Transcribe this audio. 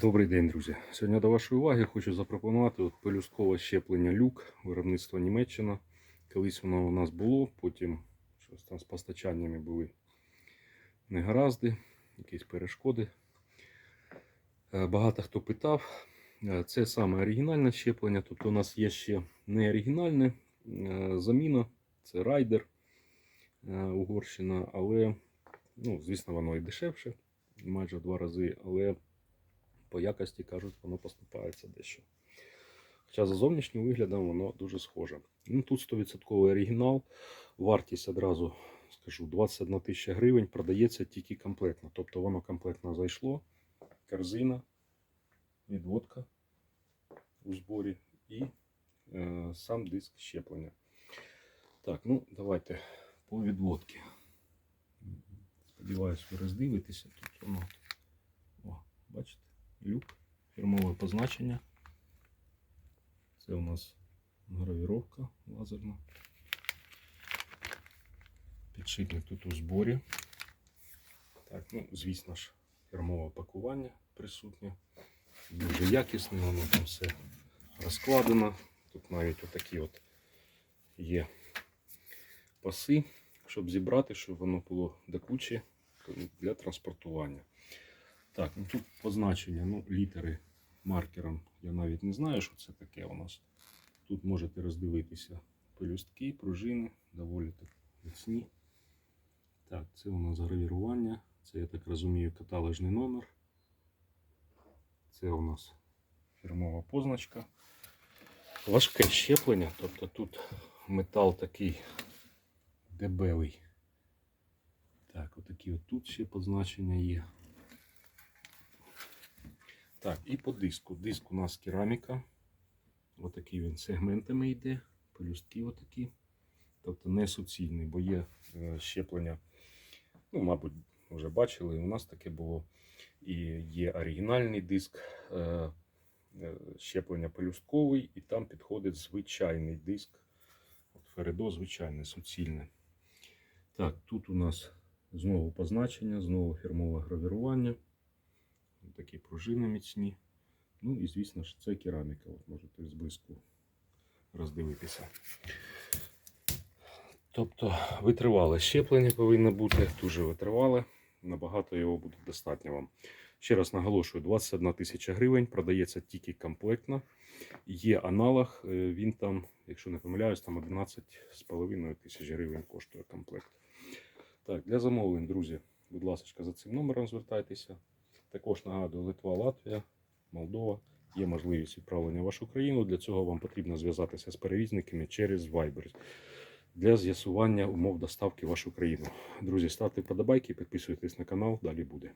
Добрий день, друзі. Сьогодні до вашої уваги хочу запропонувати от пелюсткове щеплення люк виробництва Німеччина. Колись воно у нас було, потім щось там з постачаннями були негаразди, якісь перешкоди. Е, Багато хто питав. Е, Це саме оригінальне щеплення, тобто у нас є ще не оригінальне е, заміна, це райдер Угорщина, але, ну, звісно, воно і дешевше, майже в два рази, але по якості кажуть, воно поступається дещо. Хоча за зовнішнім виглядом воно дуже схоже. Ну, тут 100% оригінал. Вартість одразу скажу 21 тисяча гривень. Продається тільки комплектно. Тобто воно комплектно зайшло. Корзина, відводка у зборі і е, сам диск щеплення. Так, ну давайте по відводці. Сподіваюсь, ви роздивитеся. Тут воно. О, бачите? Люк, фірмове позначення. Це у нас гравіровка лазерна. Підшипник тут у зборі. Так, ну, звісно ж, фірмове пакування присутнє. Дуже якісне, воно там все розкладено. Тут навіть отакі от є паси, щоб зібрати, щоб воно було до кучі для транспортування. Так, ну тут позначення, ну, літери маркером. Я навіть не знаю, що це таке у нас. Тут можете роздивитися пелюстки, пружини, доволі так міцні. Так, це у нас гравірування. Це, я так розумію, каталожний номер. Це у нас фірмова позначка. Важке щеплення, тобто тут метал такий дебелий. Так, отакі от тут ще позначення є. Так, і по диску. Диск у нас кераміка. Отакий він сегментами йде. Пелюстки отакі. Тобто не суцільний, бо є е, щеплення. Ну, мабуть, вже бачили, у нас таке було. І є оригінальний диск, е, е, щеплення пелюстковий, і там підходить звичайний диск. От Фередо звичайне, суцільне. Так, тут у нас знову позначення, знову фірмове гравірування такі пружини міцні. Ну і, звісно ж, це кераміка. От можете зблизьку роздивитися. Тобто витривале щеплення повинно бути, дуже витривале. Набагато його буде достатньо вам. Ще раз наголошую, 21 тисяча гривень, продається тільки комплектно. Є аналог, е, він там, якщо не помиляюсь, там 11,5 тисяч гривень коштує комплект. Так, для замовлень, друзі, будь ласка, за цим номером звертайтеся. Також нагадую, Литва, Латвія, Молдова. Є можливість відправлення в вашу країну. Для цього вам потрібно зв'язатися з перевізниками через Viber для з'ясування умов доставки в вашу країну. Друзі, ставте вподобайки, підписуйтесь на канал, далі буде.